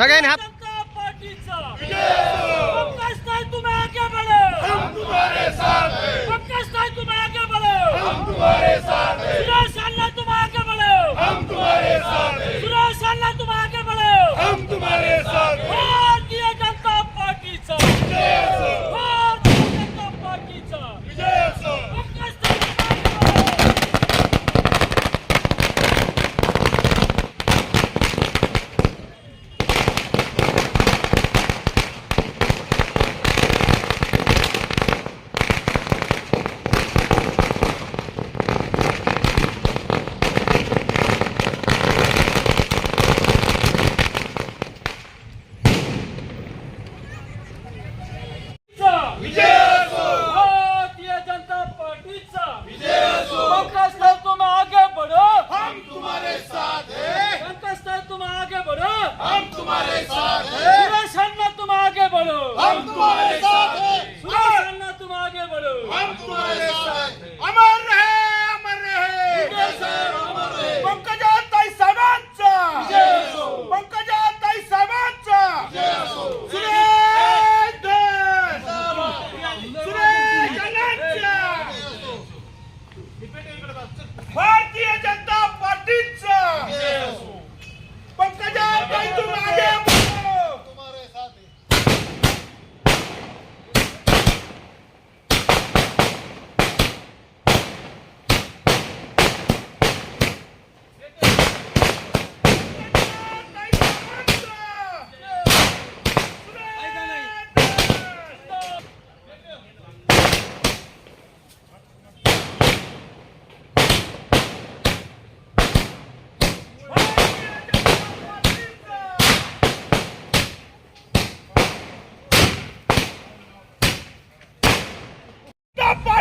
สักแค่นครับ তোমার সামনে তোমাকে বলো হম তোমার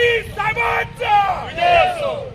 Rais Samata. Vigezo.